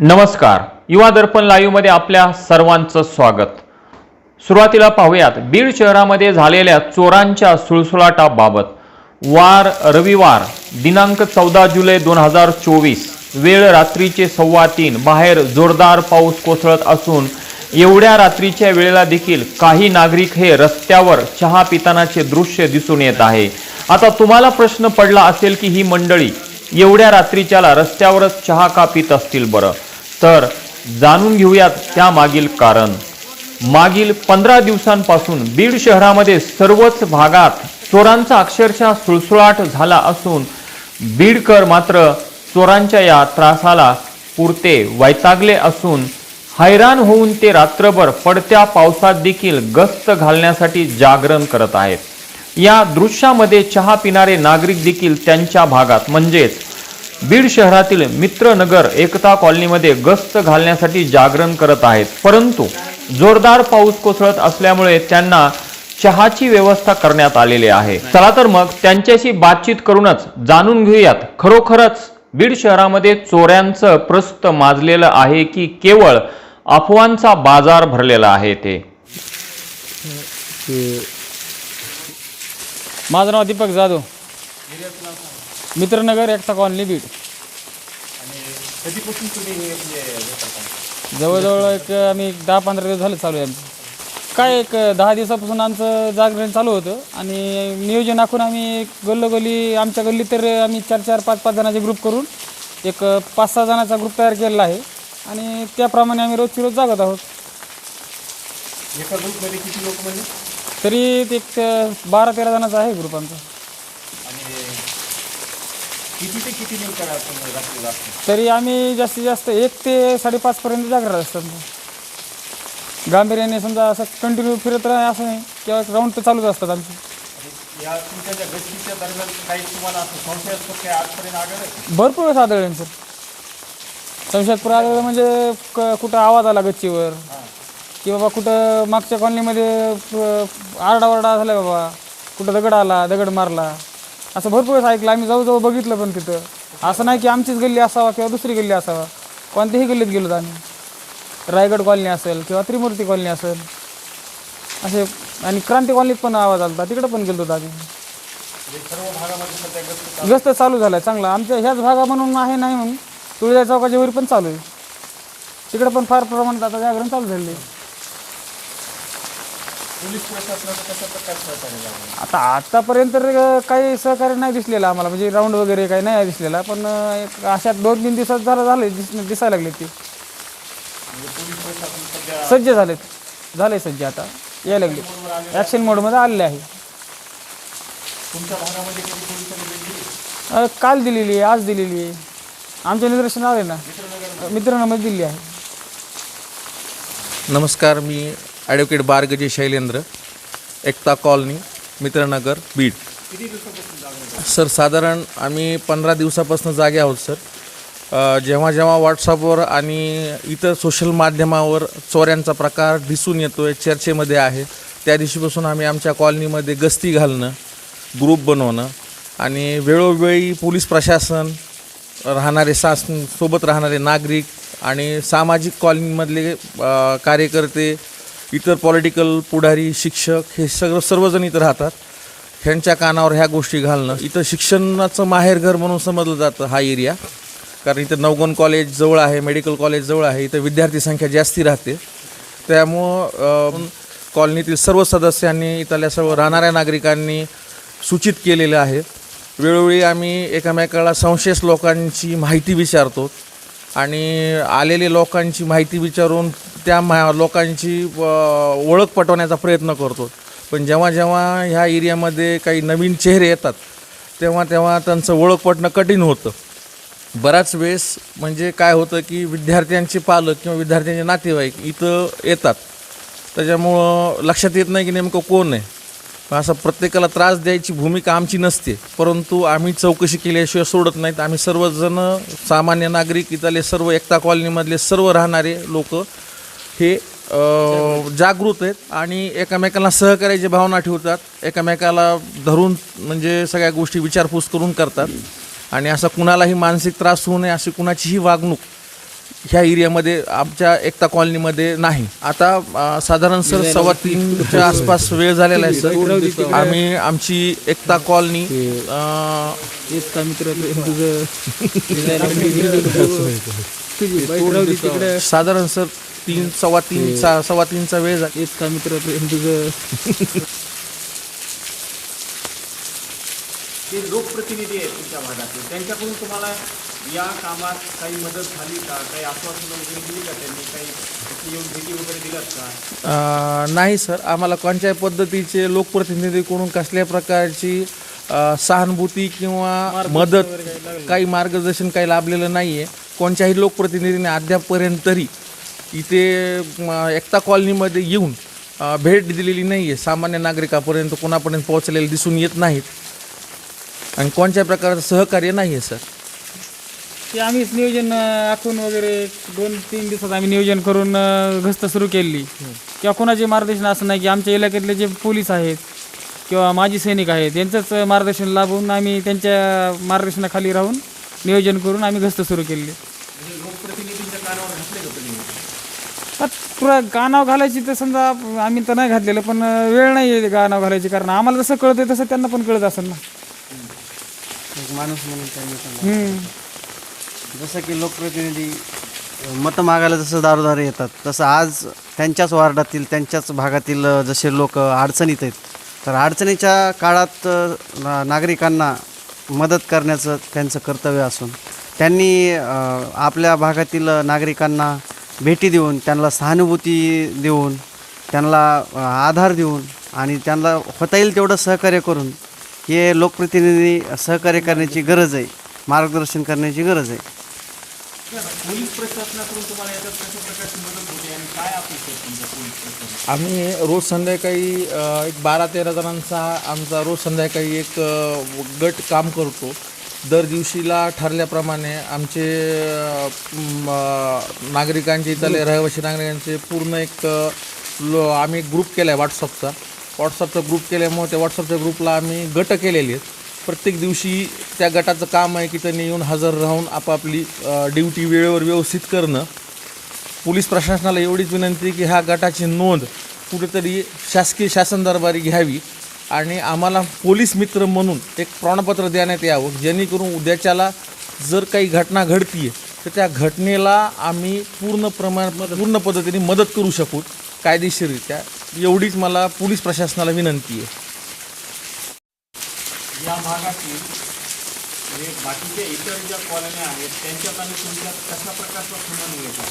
नमस्कार. युवा दर्पण लाईव्हमध्ये आपल्या सर्वांचं स्वागत. सुरुवातीला पाहूयात. बीड शहरामध्ये झालेल्या चोरांच्या सुळसुळाटाबाबत. वार रविवार दिनांक चौदा जुलै दोन हजार चोवीस वेळ रात्रीचे सव्वा तीन बाहेर जोरदार पाऊस कोसळत असून एवढ्या रात्रीच्या वेळेला देखील काही नागरिक हे रस्त्यावर चहा पितानाचे दृश्य दिसून येत आहे. आता तुम्हाला प्रश्न पडला असेल की ही मंडळी एवढ्या रात्रीच्याला रस्त्यावरच चहा का पित असतील बरं? तर जाणून घेऊयात त्या मागील कारण. मागील पंधरा दिवसांपासून बीड शहरामध्ये सर्वच भागात चोरांचा अक्षरशः सुळसुळाट झाला असून बीडकर मात्र चोरांच्या या त्रासाला पुरते वैतागले असून हैराण होऊन ते रात्रभर पडत्या पावसात देखील गस्त घालण्यासाठी जागरण करत आहेत. या दृश्यामध्ये चहा पिणारे नागरिक देखील त्यांच्या भागात. म्हणजेच बीड शहरातील मित्रनगर एकता कॉलनीमध्ये गस्त घालण्यासाठी जागरण करत आहेत. परंतु जोरदार पाऊस कोसळत असल्यामुळे त्यांना चहाची व्यवस्था करण्यात आलेली आहे. चला तर मग त्यांच्याशी बातचीत करूनच जाणून घेऊयात. खरोखरच बीड शहरामध्ये चोऱ्यांचं प्रस्त माजलेलं आहे की केवळ अफवांचा बाजार भरलेला आहे ते? माझं नाव दीपक जाधव. मित्रनगर एकता कॉलनी बीड. जवळजवळ एक आम्ही एक दहा पंधरा दिवस झाले चालू आहे आमचं. काय एक दहा दिवसापासून आमचं जागरण चालू होतं आणि नियोजन आखून आम्ही एक गल्लोगल्ली आमच्या गल्लीत तर आम्ही चार चार पाच पाच जणांचे ग्रुप करून एक पाच सहा जणांचा ग्रुप तयार केलेला आहे. आणि त्याप्रमाणे आम्ही रोजची रोज जागत आहोत. तरी एक बारा तेरा जणांचा आहे ग्रुप आमचा. तरी आम्ही जास्तीत जास्त एक ते साडेपाच पर्यंत जागरण असतात गांभीर्याने समजा असं कंटिन्यू फिरत राहा असं नाही. किंवा राऊंड तर चालूच असतात आमचे. भरपूर वेळेस आढळले सर. संशयास्पद आढळलं म्हणजे क- कुठं आवाज आला गच्चीवर. की बाबा कुठं मागच्या कॉलनीमध्ये आरडाओरडा झाला बाबा. कुठं दगड आला दगड मारला. असं भरपूर वेळेस ऐकलं. आम्ही जवळजवळ बघितलं पण तिथं. असं नाही की आमचीच गल्ली असावा किंवा दुसरी गल्ली असावा. कोणत्याही गल्लीत गेलो आम्ही. रायगड कॉलनी असेल किंवा त्रिमूर्ती कॉलनी असेल. असे आणि क्रांती कॉलनीत पण आवाज आला तिकडं पण गेलो होतो आम्ही. गस्त चालू झाला आहे चांगला. आमच्या ह्याच भागा म्हणून आहे नाही म्हणून तुळजा चौकाच्या वर पण चालू आहे. तिकडं पण फार प्रमाणात आता जागरण चालू झाले आता आतापर्यंत तर काही सहकार्य नाही दिसलेलं आम्हाला. म्हणजे राऊंड वगैरे काही नाही दिसलेला पण एक अशा दोन तीन दिवसात जरा झाले दिस दिसायला लागले ते. सज्ज झालेत. झाले सज्ज आता. यायला लागले. ॲक्शन मोडमध्ये आलेले आहे. अ, काल दिलेली आहे आज दिलेली आहे. आमच्या निदर्शन आले ना. मित्रांमध्ये दिली आहे. नमस्कार मी advocate Bargaji Shailendra Ekta colony Mitranagar Beed sir साधारण आम्ही पंधरा दिवसापासून जागे आहोत सर जेव्हा जेव्हा व्हॉट्सअपवर आणि इतर सोशल माध्यमावर चोऱ्यांचा प्रकार दिसून येतो आहे चर्चेमध्ये आहे त्या दिवशीपासून आम्ही आमच्या कॉलनीमध्ये गस्ती घालणं ग्रुप बनवणं आणि वेळोवेळी पोलीस प्रशासन राहणारे सास सोबत राहणारे नागरिक आणि सामाजिक कॉलनीमधले कार्यकर्ते इतर पॉलिटिकल पुढारी शिक्षक हे सगळं सर्वजण इथं राहतात. ह्यांच्या कानावर ह्या गोष्टी घालणं. इथं शिक्षणाचं माहेरघर म्हणून समजलं जातं हा एरिया कारण इथं नवगण कॉलेज जवळ आहे मेडिकल कॉलेज जवळ आहे. इथं विद्यार्थी संख्या जास्ती राहते. त्यामुळं कॉलनीतील सर्व सदस्यांनी इथल्या सर्व राहणाऱ्या नागरिकांनी सूचित केलेलं आहे. वेळोवेळी आम्ही एकामेकाला संशयस लोकांची माहिती विचारतो. आणि आलेले लोकांची माहिती विचारून त्या मा लोकांची ओळख पटवण्याचा प्रयत्न करतो. पण जेव्हा जेव्हा ह्या एरियामध्ये काही नवीन चेहरे येतात तेव्हा तेव्हा त्यांचं ओळख पटणं कठीण होतं. बराच वेळेस म्हणजे काय होतं की विद्यार्थ्यांचे पालक किंवा विद्यार्थ्यांचे नातेवाईक इथं येतात. त्याच्यामुळं लक्षात येत नाही की नेमकं कोण आहे. असं प्रत्येकाला त्रास द्यायची भूमिका आमची नसते. परंतु आम्ही चौकशी केल्याशिवाय सोडत नाहीत. आम्ही सर्वजण सामान्य नागरिक इथले सर्व एकता कॉलनीमधले सर्व राहणारे लोक हे जागृत आहेत आणि एकमेकांना सहकार्याची भावना ठेवतात. एकमेकाला धरून म्हणजे सगळ्या गोष्टी विचारपूस करून करतात. आणि असा कुणालाही मानसिक त्रास होऊ नये अशी कुणाचीही वागणूक ह्या एरियामध्ये आमच्या एकता कॉलनीमध्ये नाही. आता साधारण सर सव्वा तीनच्या आसपास वेळ झालेला आहे सर. आम्ही आमची एकता कॉलनी का मित्र तुझं तुझी बाईक राहू दे तिकडे. साधारण सर तीन सव्वा तीन सा- सव्वा तीनचा वेळ झाला येत का मित्र तुझं जे लोकप्रतिनिधी आहेत तुमच्या भागातील. त्यांच्याकडून तुम्हाला या कामात काही मदत झाली का? काही आश्वासन वगैरे दिली का त्यांनी? काही इथे येऊन भेटी वगैरे दिल्यात का? अ, नाही सर. आम्हाला कोणत्याही पद्धतीचे लोकप्रतिनिधीकडून कसल्या प्रकारची अ, सहानुभूती किंवा मदत काही मार्गदर्शन काही लाभलेलं नाही आहे कोणत्याही लोकप्रतिनिधीने अद्यापपर्यंत तरी इथे एकता कॉलनीमध्ये येऊन भेट दिलेली नाही आहे सामान्य नागरिकापर्यंत कोणापर्यंत पोहोचलेले दिसून येत नाहीत. आणि कोणत्या प्रकारचं सहकार्य नाही आहे सर? ते आम्हीच नियोजन आखून वगैरे दोन तीन दिवसात आम्ही नियोजन करून अं, गस्त सुरू केली. किंवा कोणाचे मार्गदर्शन असं नाही की आमच्या इलाक्यातले जे पोलीस आहेत किंवा माजी सैनिक आहेत यांचंच मार्गदर्शन लाभून आम्ही त्यांच्या मार्गदर्शनाखाली राहून नियोजन करून आम्ही गस्त सुरू केली पुरा गाणाव घालायची तर समजा आम्ही तर नाही घातलेलं पण वेळ नाही आहे गाणाव घालायची कारण आम्हाला जसं कळतंय तसं त्यांना पण कळत असेल ना. एक माणूस म्हणून त्यांनी हम्म. जसं की लोकप्रतिनिधी मतं मागायला जसं दारोदार येतात तसं आज त्यांच्याच वार्डातील त्यांच्याच भागातील अ, जसे लोक अडचणीत आहेत तर अडचणीच्या काळात अ, ना- नागरिकांना मदत करण्याचं त्यांचं कर्तव्य असून त्यांनी आपल्या भागातील नागरिकांना भेटी देऊन त्यांना सहानुभूती देऊन त्यांना आधार देऊन आणि त्यांना होता येईल तेवढं सहकार्य करून हे लोकप्रतिनिधी सहकार्य करण्याची गरज आहे मार्गदर्शन करण्याची गरज आहे. पोलीस प्रशासनाकडून तुम्हाला याच्यात कशा प्रकारची मदत होते आणि काय अपेक्षा आहे तुमच्या पोलीस आम्ही रोज संध्याकाळी अ, एक बारा तेरा जणांचा आमचा रोज संध्याकाळी एक अ, गट काम करतो. दर दिवशीला ठरल्याप्रमाणे आमचे अ, म, अ, नागरिकांचे इथले रहिवासी नागरिकांचे पूर्ण एक अ, लो आम्ही एक ग्रुप केला आहे व्हॉट्सअपचा व्हॉट्सअपचा ग्रुप केल्यामुळे त्या व्हॉट्सअपच्या ग्रुपला आम्ही गट केलेले आहेत. प्रत्येक दिवशी त्या गटाचं काम आहे की त्यांनी येऊन हजर राहून आपापली ड्युटी वेळेवर व्यवस्थित करणं. पोलीस प्रशासनाला एवढीच विनंती आहे की ह्या गटाची नोंद कुठेतरी शासकीय शासन दरबारी घ्यावी आणि आम्हाला पोलीस मित्र म्हणून एक प्रमाणपत्र देण्यात यावं जेणेकरून उद्याच्याला जर काही घटना घडती तर त्या घटनेला आम्ही पूर्ण प्रमाण पूर्ण पद्धतीने मदत करू शकू कायदेशीररित्या. एवढीच मला पोलीस प्रशासनाला विनंती आहे. या भागातील म्हणजे बाकीच्या इतर ज्या कॉलन्या आहेत त्यांच्यात आणि तुमच्यात कशा प्रकारचा येतो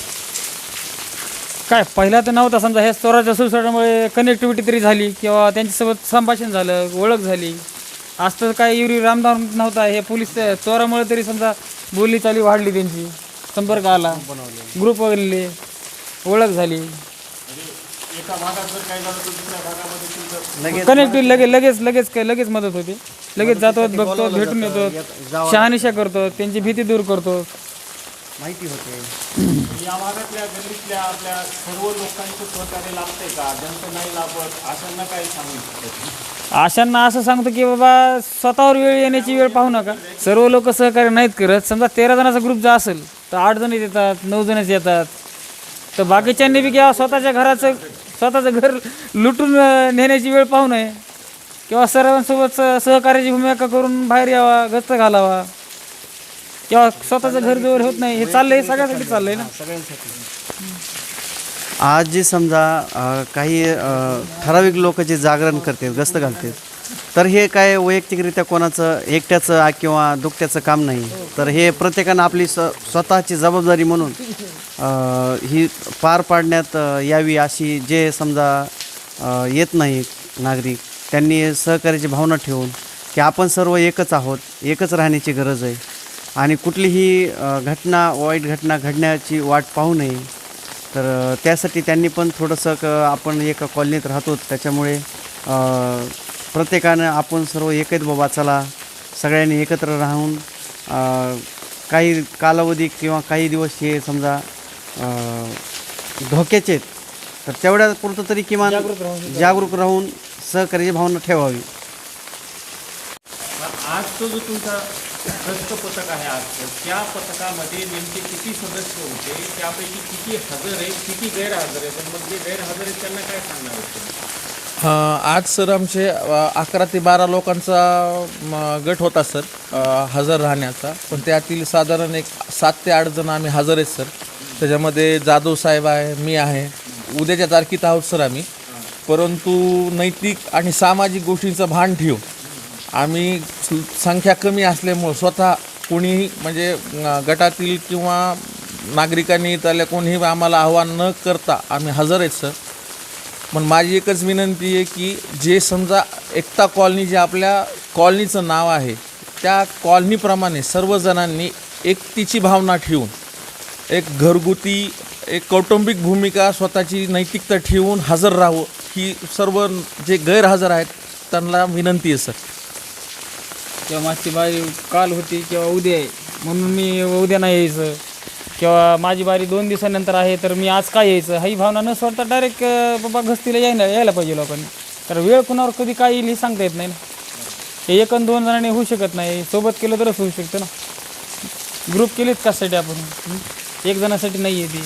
काय पहिला तर नव्हता समजा हे चोराच्या सुसाटामुळे कनेक्टिव्हिटी तरी झाली किंवा त्यांच्यासोबत संभाषण झालं ओळख झाली. आज तर काय एवढी रामदाम नव्हता हे पोलीस चोरामुळे तरी समजा बोली चाली वाढली त्यांची. संपर्क आला. ग्रुप बनले. ओळख झाली. एका भागात जर काय झालं तर दुसऱ्या भागामध्ये तुमचं लगेच कनेक्टिव्ह लगेच लगेच लगेच लगेच मदत होते. लगेच जातो बघतो भेटून येतो. शहानिशा करतो त्यांची भीती दूर करतो. माहिती होते. या भागातल्या गल्लीतल्या आपल्या सर्व लोकांचं सहकार्य लाभतंय का? ज्यांचं नाही लाभत अशांना काही सांगू शकतो? अशांना असं सांगतो की बाबा स्वतःवर वेळ येण्याची वेळ पाहू नका. सर्व लोक सहकार्य नाहीत करत. समजा तेरा जणांचा ग्रुप जर असेल तर आठ जणच येतात नऊ जणच येतात. तर बाकीच्यांनी बी किंवा स्वतःच्या घराचं स्वतःचं घर लुटून नेण्याची वेळ पाहू नये. किंवा सर्वांसोबत स- सहकार्याची भूमिका करून बाहेर यावा गस्त घालावा. किंवा स्वतःचं घर जवळ होत नाही हे चाललंय हे सगळ्यासाठी चाललंय ना. आज जे समजा अ, काही अ, ठराविक लोक जे जागरण करतात गस्त घालतात तर हे काय वैयक्तिकरित्या कोणाचं एकट्याचं आ- किंवा दुकट्याचं काम नाही. तर हे प्रत्येकानं आपली स्व स्वतःची जबाबदारी म्हणून अ, ही पार पाडण्यात अ, यावी अशी जे समजा अ, येत नाही नागरिक त्यांनी सहकार्याची भावना ठेवून की आपण सर्व एकच आहोत एकच राहण्याची गरज आहे. आणि कुठलीही अ, घटना वाईट घटना घडण्याची वाट पाहू नये. तर अ, त्यासाठी त्यांनी पण थोडंसं क आपण एका कॉलनीत राहतो त्याच्यामुळे अ, प्रत्येकानं आपण सर्व एकच बाबा चला. सगळ्यांनी एकत्र राहून काही कालावधी किंवा काही दिवस हे समजा धोक्याचे आहेत तर तेवढ्या पुरतं तरी किमान जागरूक राहून सहकार्याची भावना ठेवावी. आजचा जो तुमचा गस्त पथक आहे आज त्या पथकामध्ये नेमके किती सदस्य होते? त्यापैकी किती हजर आहेत किती गैरहजर आहेत? आणि मग जे गैरहजर आहेत त्यांना काय सांगणार? अ, आज सर आमचे अकरा ते बारा लोकांचा गट होता सर हजर राहण्याचा. पण त्यातील साधारण एक सात ते आठ जण आम्ही हजर आहेत सर. त्याच्यामध्ये जाधव साहेब आहे मी आहे. उद्याच्या तारखेत आहोत सर आम्ही. परंतु नैतिक आणि सामाजिक गोष्टींचं भान ठेवून आम्ही संख्या कमी असल्यामुळं स्वतः कोणीही म्हणजे गटातील किंवा नागरिकांनी त्याला कोणीही आम्हाला आव्हान न करता आम्ही हजर आहेत सर. पण माझी एकच विनंती आहे की जे समजा एकता कॉलनी जे आपल्या कॉलनीचं नाव आहे त्या कॉलनीप्रमाणे सर्वजणांनी एकतेची भावना ठेवून एक घरगुती एक कौटुंबिक भूमिका स्वतःची नैतिकता ठेवून हजर राहावं ही सर्व जे गैरहजर आहेत त्यांना विनंती आहे सर. किंवा मागची बाई काल होती किंवा उद्या आहे म्हणून मी उद्या नाही यायचं. किंवा माझी बारी दोन दिवसानंतर आहे तर मी आज काय यायचं? ही भावना न सोडता डायरेक्ट बाबा घस्तीला यायला यायला पाहिजे लोकांनी. कारण वेळ कुणावर कधी काय येईल हे सांगता येत नाही ना. हे एक आणि दोन जणांनी होऊ शकत नाही. सोबत केलं तरच होऊ शकतं ना. ग्रुप केलीच कशासाठी आपण? एक जणासाठी नाही आहे ती.